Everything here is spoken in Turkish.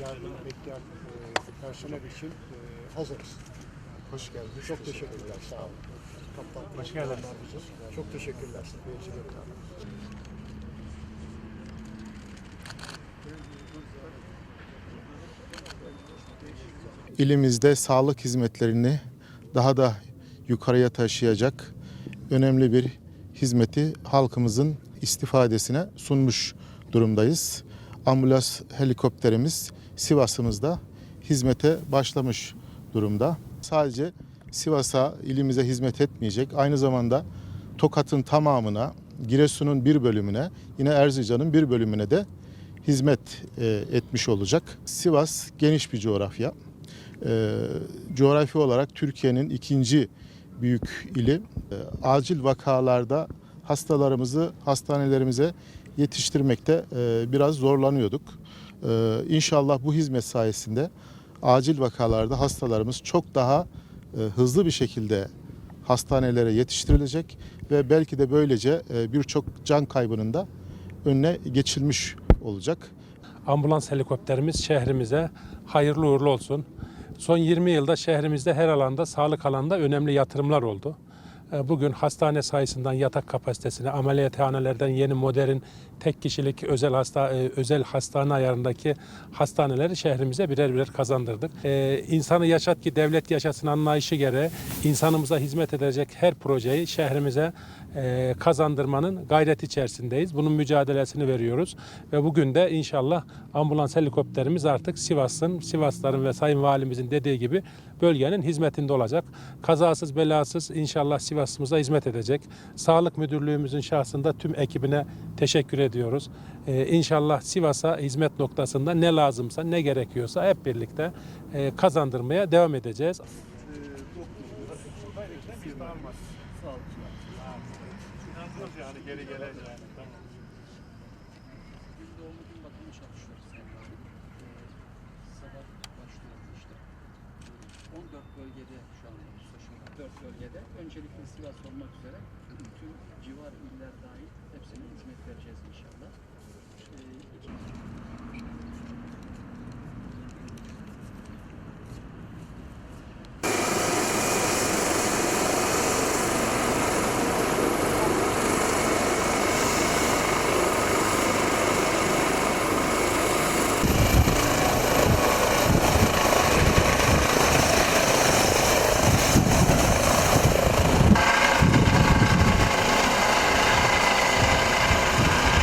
yardım bekleyen e, için e, hazırız. Hoş geldiniz. Çok teşekkürler. Sağ olun. Kaptan, Hoş geldiniz. Çok teşekkürler. Teşekkürler. İlimizde sağlık hizmetlerini daha da yukarıya taşıyacak önemli bir hizmeti halkımızın istifadesine sunmuş durumdayız. Ambulans helikopterimiz Sivas'ımızda hizmete başlamış durumda. Sadece Sivas'a, ilimize hizmet etmeyecek. Aynı zamanda Tokat'ın tamamına, Giresun'un bir bölümüne, yine Erzincan'ın bir bölümüne de hizmet e, etmiş olacak. Sivas geniş bir coğrafya. E, coğrafi olarak Türkiye'nin ikinci büyük ili. E, acil vakalarda hastalarımızı hastanelerimize yetiştirmekte e, biraz zorlanıyorduk. E, inşallah bu hizmet sayesinde acil vakalarda hastalarımız çok daha e, hızlı bir şekilde hastanelere yetiştirilecek ve belki de böylece e, birçok can kaybının da önüne geçilmiş olacak. Ambulans helikopterimiz şehrimize hayırlı uğurlu olsun. Son 20 yılda şehrimizde her alanda, sağlık alanında önemli yatırımlar oldu. Ee, Bugün hastane sayısından yatak kapasitesine, ameliyathanelerden yeni modern tek kişilik özel hasta e, özel hastane ayarındaki hastaneleri şehrimize birer birer kazandırdık. Ee, insanı yaşat ki devlet yaşasın anlayışı gereği insanımıza hizmet edecek her projeyi şehrimize e, kazandırmanın gayret içerisindeyiz. Bunun mücadelesini veriyoruz ve bugün de inşallah ambulans helikopterimiz artık Sivas'ın, Sivasların ve Sayın Valimizin dediği gibi bölgenin hizmetinde olacak. Kazasız belasız inşallah Sivas'ımıza hizmet edecek. Sağlık Müdürlüğümüzün şahsında tüm ekibine teşekkür ediyoruz. Ee, inşallah Sivas'a hizmet noktasında ne lazımsa ne gerekiyorsa hep birlikte e, kazandırmaya devam edeceğiz. yani geri geleceğini. Biz 14 bölgede şu anda usta şimdi 4 bölgede. Öncelikle Sivas olmak üzere tüm civar iller dahil hepsine hizmet vereceğiz inşallah.